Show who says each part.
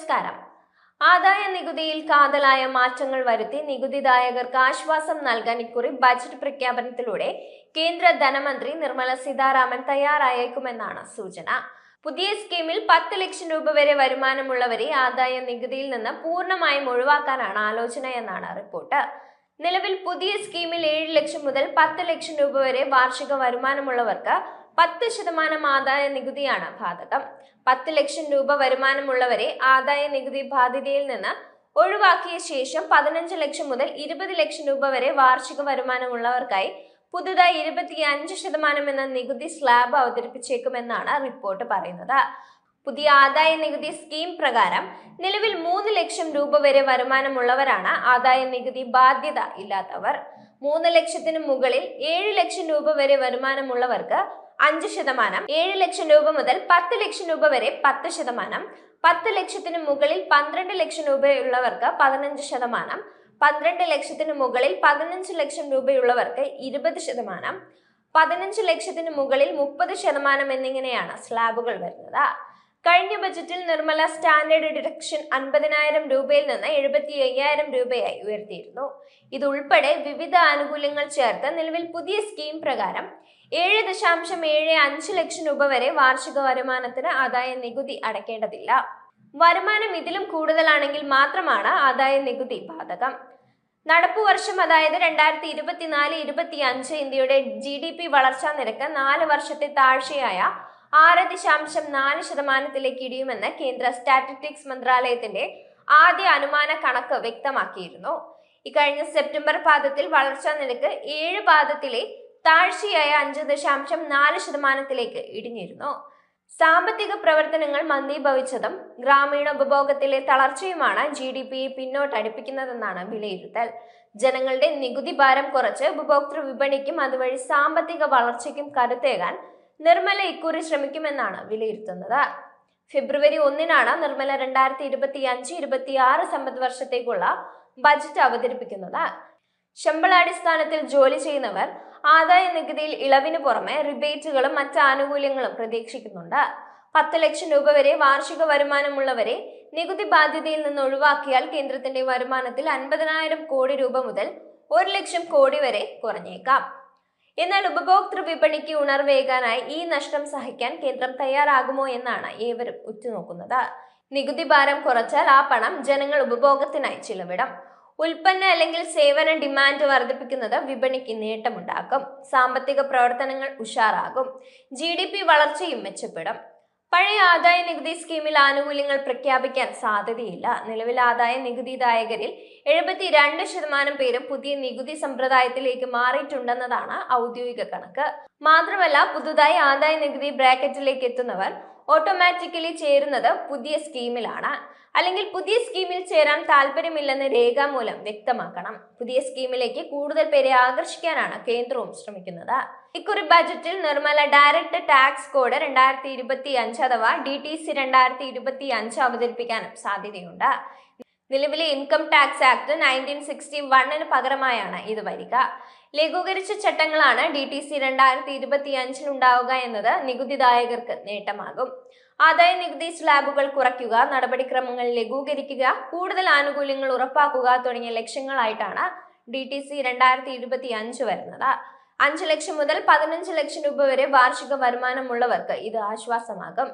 Speaker 1: നമസ്കാരം. ആദായ നികുതിയിൽ കാതലായ മാറ്റങ്ങൾ വരുത്തി നികുതിദായകർക്ക് ആശ്വാസം നൽകാൻ ഇക്കുറി ബജറ്റ് പ്രഖ്യാപനത്തിലൂടെ കേന്ദ്ര ധനമന്ത്രി നിർമ്മല സീതാരാമൻ തയ്യാറായേക്കുമെന്നാണ് സൂചന. പുതിയ സ്കീമിൽ പത്ത് ലക്ഷം രൂപ വരെ വരുമാനമുള്ളവരെ ആദായ നികുതിയിൽ നിന്ന് പൂർണമായും ഒഴിവാക്കാനാണ് ആലോചനയെന്നാണ് റിപ്പോർട്ട്. നിലവിൽ പുതിയ സ്കീമിൽ ഏഴ് ലക്ഷം മുതൽ പത്ത് ലക്ഷം രൂപ വരെ വാർഷിക വരുമാനമുള്ളവർക്ക് പത്ത് ശതമാനം ആദായ നികുതിയാണ് ബാധകം. പത്ത് ലക്ഷം രൂപ വരുമാനമുള്ളവരെ ആദായ നികുതി ബാധ്യതയിൽ നിന്ന് ഒഴിവാക്കിയ ശേഷം പതിനഞ്ച് ലക്ഷം മുതൽ ഇരുപത് ലക്ഷം രൂപ വരെ വാർഷിക വരുമാനമുള്ളവർക്കായി പുതുതായി ഇരുപത്തി അഞ്ച് ശതമാനം എന്ന നികുതി സ്ലാബ് അവതരിപ്പിച്ചേക്കുമെന്നാണ് റിപ്പോർട്ട് പറയുന്നത്. പുതിയ ആദായ നികുതി സ്കീം പ്രകാരം നിലവിൽ മൂന്ന് ലക്ഷം രൂപ വരെ വരുമാനമുള്ളവരാണ് ആദായ നികുതി ബാധ്യത ഇല്ലാത്തവർ. മൂന്ന് ലക്ഷത്തിന് മുകളിൽ ഏഴ് ലക്ഷം രൂപ വരെ വരുമാനമുള്ളവർക്ക് അഞ്ച് ശതമാനം ഏഴ് ലക്ഷം രൂപ മുതൽ പത്ത് ലക്ഷം രൂപ വരെ പത്ത് ശതമാനം പത്ത് ലക്ഷത്തിന് മുകളിൽ പന്ത്രണ്ട് ലക്ഷം രൂപയുള്ളവർക്ക് പതിനഞ്ച് ശതമാനം പന്ത്രണ്ട് ലക്ഷത്തിന് മുകളിൽ പതിനഞ്ച് ലക്ഷം രൂപയുള്ളവർക്ക് ഇരുപത് ശതമാനം പതിനഞ്ച് ലക്ഷത്തിന് മുകളിൽ മുപ്പത് ശതമാനം എന്നിങ്ങനെയാണ് സ്ലാബുകൾ വരുന്നത്. കഴിഞ്ഞ ബജറ്റിൽ നിർമ്മല സ്റ്റാൻഡേർഡ് ഡിഡക്ഷൻ അൻപതിനായിരം രൂപയിൽ നിന്ന് എഴുപത്തി അയ്യായിരം രൂപയായി ഉയർത്തിയിരുന്നു. ഇതുൾപ്പെടെ വിവിധ ആനുകൂല്യങ്ങൾ ചേർത്ത് നിലവിൽ പുതിയ സ്കീം പ്രകാരം ഏഴ് ദശാംശം ഏഴ് അഞ്ച് ലക്ഷം രൂപ വരെ വാർഷിക വരുമാനത്തിന് ആദായ നികുതി അടയ്ക്കേണ്ടതില്ല. വരുമാനം ഇതിലും കൂടുതലാണെങ്കിൽ മാത്രമാണ് ആദായ നികുതി ബാധകം. നടപ്പു വർഷം അതായത് രണ്ടായിരത്തി ഇരുപത്തിനാല് ഇരുപത്തി അഞ്ച് ഇന്ത്യയുടെ ജി ഡി പി വളർച്ചാ നിരക്ക് നാല് വർഷത്തെ താഴ്ചയായ ആറ് ദശാംശം നാല് ശതമാനത്തിലേക്ക് ഇടിയുമെന്ന് കേന്ദ്ര സ്റ്റാറ്റിസ്റ്റിക്സ് മന്ത്രാലയത്തിന്റെ ആദ്യ അനുമാന കണക്ക് വ്യക്തമാക്കിയിരുന്നു. ഇക്കഴിഞ്ഞ സെപ്റ്റംബർ പാദത്തിൽ വളർച്ചാ നിരക്ക് ഏഴ് പാദത്തിലെ താഴ്ചയായ അഞ്ച് ദശാംശം നാല് ശതമാനത്തിലേക്ക് ഇടിഞ്ഞിരുന്നു. സാമ്പത്തിക പ്രവർത്തനങ്ങൾ മന്ദീഭവിച്ചതും ഗ്രാമീണ ഉപഭോഗത്തിലെ തളർച്ചയുമാണ് ജി ഡി പിയെ പിന്നോട്ടടിപ്പിക്കുന്നതെന്നാണ് വിലയിരുത്തൽ. ജനങ്ങളുടെ നികുതി ഭാരം കുറച്ച് ഉപഭോക്തൃ വിപണിക്കും അതുവഴി സാമ്പത്തിക വളർച്ചയ്ക്കും കരുത്തേകാൻ നിർമ്മല ഇക്കുറി ശ്രമിക്കുമെന്നാണ് വിലയിരുത്തുന്നത്. ഫെബ്രുവരി ഒന്നിനാണ് നിർമ്മല രണ്ടായിരത്തി ഇരുപത്തി അഞ്ച് ഇരുപത്തി ആറ് സമ്പദ് വർഷത്തേക്കുള്ള ബജറ്റ് അവതരിപ്പിക്കുന്നത്. ശമ്പളാടിസ്ഥാനത്തിൽ ജോലി ചെയ്യുന്നവർ ആദായ നികുതിയിൽ ഇളവിന് പുറമെ റിബേറ്റുകളും മറ്റ് ആനുകൂല്യങ്ങളും പ്രതീക്ഷിക്കുന്നുണ്ട്. പത്ത് ലക്ഷം രൂപ വരെ വാർഷിക വരുമാനമുള്ളവരെ നികുതി ബാധ്യതയിൽ നിന്ന് ഒഴിവാക്കിയാൽ കേന്ദ്രത്തിന്റെ വരുമാനത്തിൽ അൻപതിനായിരം കോടി രൂപ മുതൽ ഒരു ലക്ഷം കോടി വരെ കുറഞ്ഞേക്കാം. എന്നാൽ ഉപഭോക്തൃ വിപണിക്ക് ഉണർവേകാനായി ഈ നഷ്ടം സഹിക്കാൻ കേന്ദ്രം തയ്യാറാകുമോ എന്നാണ് ഏവരും ഉറ്റുനോക്കുന്നത്. നികുതി ഭാരം കുറച്ചാൽ ആ പണം ജനങ്ങൾ ഉപഭോഗത്തിനായി ചിലവിടും. ഉൽപ്പന്ന അല്ലെങ്കിൽ സേവന ഡിമാൻഡ് വർദ്ധിപ്പിക്കുന്നത് വിപണിക്ക് നേട്ടമുണ്ടാക്കും. സാമ്പത്തിക പ്രവർത്തനങ്ങൾ ഉഷാറാകും. ജി വളർച്ചയും മെച്ചപ്പെടും. പഴയ ആദായ നികുതി സ്കീമിൽ ആനുകൂല്യങ്ങൾ പ്രഖ്യാപിക്കാൻ സാധ്യതയില്ല. നിലവിൽ ആദായ നികുതിദായകരിൽ എഴുപത്തി രണ്ട് ശതമാനം പേരും പുതിയ നികുതി സമ്പ്രദായത്തിലേക്ക് മാറിയിട്ടുണ്ടെന്നതാണ് ഔദ്യോഗിക കണക്ക്. മാത്രമല്ല പുതുതായി ആദായ നികുതി ബ്രാക്കറ്റിലേക്ക് എത്തുന്നവർ ഓട്ടോമാറ്റിക്കലി ചേരുന്നത് പുതിയ സ്കീമിലാണ്. അല്ലെങ്കിൽ പുതിയ സ്കീമിൽ ചേരാൻ താല്പര്യമില്ലെന്ന് രേഖാമൂലം വ്യക്തമാക്കണം. പുതിയ സ്കീമിലേക്ക് കൂടുതൽ പേരെ ആകർഷിക്കാനാണ് കേന്ദ്രവും ശ്രമിക്കുന്നത്. ഇക്കുറി ബജറ്റിൽ നിർമ്മല ഡയറക്ട് ടാക്സ് കോഡ് രണ്ടായിരത്തി ഇരുപത്തി അഞ്ച് അഥവാ ഡി ടി സി രണ്ടായിരത്തി ഇരുപത്തി അഞ്ച് അവതരിപ്പിക്കാനും സാധ്യതയുണ്ട്. നിലവിലെ income tax act nineteen sixty വണ്ണിന് പകരമായാണ് ഇത് വരിക. ലഘൂകരിച്ച ചട്ടങ്ങളാണ് ഡി ടി സി രണ്ടായിരത്തി ഇരുപത്തി അഞ്ചിൽ ഉണ്ടാവുക എന്നത് നികുതിദായകർക്ക് നേട്ടമാകും. ആദായ നികുതി സ്ലാബുകൾ കുറയ്ക്കുക നടപടിക്രമങ്ങൾ ലഘൂകരിക്കുക കൂടുതൽ ആനുകൂല്യങ്ങൾ ഉറപ്പാക്കുക തുടങ്ങിയ ലക്ഷ്യങ്ങളായിട്ടാണ് ഡി ടി സി രണ്ടായിരത്തി ഇരുപത്തി അഞ്ച് വരുന്നത്. അഞ്ച് ലക്ഷം മുതൽ പതിനഞ്ച് ലക്ഷം രൂപ വരെ വാർഷിക വരുമാനമുള്ളവർക്ക് ഇത് ആശ്വാസമാകും.